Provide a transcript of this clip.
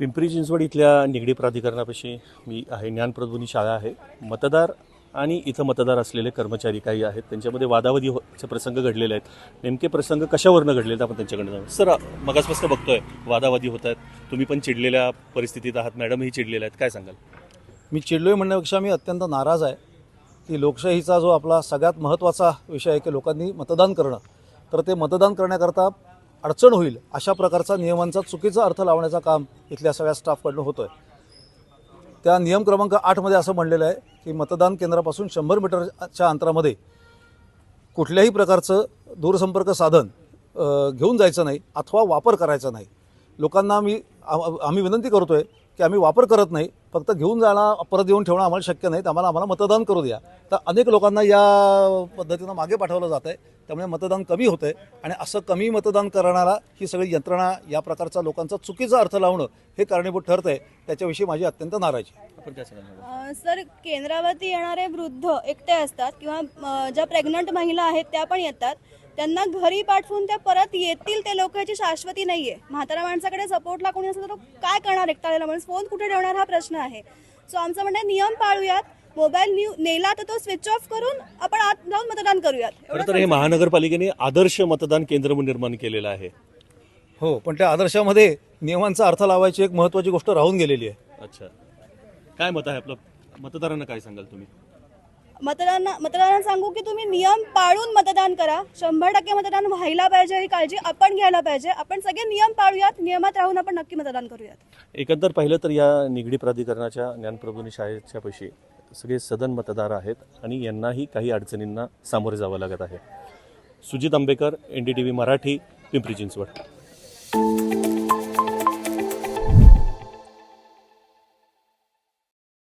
पिंपरी चिंचवड इथल्या निगडी प्राधिकरणापाशी मी आहे. ज्ञानप्रबोधिनी शाळा आहे. मतदार आणि इथं मतदार असलेले कर्मचारी काही आहेत. त्यांच्यामध्ये वादावादी होचे प्रसंग घडलेले आहेत. नेमके प्रसंग कशावरनं घडलेले आहेत आपण त्यांच्याकडे जाऊ सर मगासपासून बघतोय वादावादी होत आहेत. तुम्ही पण चिडलेल्या परिस्थितीत आहात. मॅडमही चिडलेल्या आहेत. काय सांगाल? मी चिडलोय म्हणण्यापेक्षा मी अत्यंत नाराज आहे की लोकशाहीचा जो आपला सगळ्यात महत्त्वाचा विषय आहे की लोकांनी मतदान करणं. तर ते मतदान करण्याकरता अडचण होईल अशा प्रकारचा नियमांचा चुकीचा अर्थ लावण्याचं काम इथल्या सगळ्या स्टाफकडनं होतं आहे त्या नियम क्रमांक आठमध्ये असं म्हणलेलं आहे की मतदान केंद्रापासून शंभर मीटरच्या अंतरामध्ये कुठल्याही प्रकारचं दूरसंपर्क साधन घेऊन जायचं नाही अथवा वापर करायचा नाही. लोकांना आम्ही आम्ही विनंती करतो आहे की आम्ही वापर करत नाही फक्त घेऊन जाणं परत येऊन ठेवणं आम्हाला शक्य नाही. आम्हाला आम्हाला मतदान करू द्या. तर अनेक लोकांना या पद्धतीनं मागे पाठवलं जात आहे त्यामुळे मतदान कमी होतं आहे आणि असं कमी मतदान करणारा ही सगळी यंत्रणा या प्रकारचा लोकांचा चुकीचा अर्थ लावणं हे कारणीभूत ठरतं आहे त्याच्याविषयी माझी अत्यंत नाराजी. आपण सर केंद्रावरती येणारे वृद्ध एकटे असतात किंवा ज्या प्रेग्नंट महिला आहेत त्या पण येतात. त्यांना घरी पाठवून त्या परत येतील ते लोक याची शाश्वती नाहीये. म्हातारा माणसाकडे सपोर्टला कोणी असेल तर तो काय करणार एकटा माणूस? फोन कुठे ठेवणार हा प्रश्न आहे. सो आमचं म्हणणं आहे, नियम पाळूयात. मोबाईल न्यू नेला तर तो स्विच ऑफ करून आपण आत जाऊन मतदान करूयात. खरं तर हे महानगरपालिकेने आदर्श मतदान केंद्र निर्माण केलेलं आहे. हो पण त्या आदर्शामध्ये नियमांचा अर्थ लावायची एक महत्त्वाची गोष्ट राहून गेलेली आहे. अच्छा. काय मत आहे आपलं? मतदारांना काय सांगाल तुम्ही? मतदान मतदारांना सांगू की तुम्ही नियम पाळून मतदान करा. शंभर टक्के मतदान व्हायला पाहिजे ही काळजी आपण घ्यायला पाहिजे. आपण सगळे नियम पाळूयात नियमात राहून आपण नक्की मतदान करूयात. एकंदर पाहिलं तर या निगडी प्राधिकरणाच्या ज्ञानप्रबोधिनी शाळेच्या पैशी सगळे सदन मतदार आहेत आणि यांनाही काही अडचणींना सामोरे जावं लागत आहे. Sujit Ambekar N D T V Marathi Pimpri Chinchwad.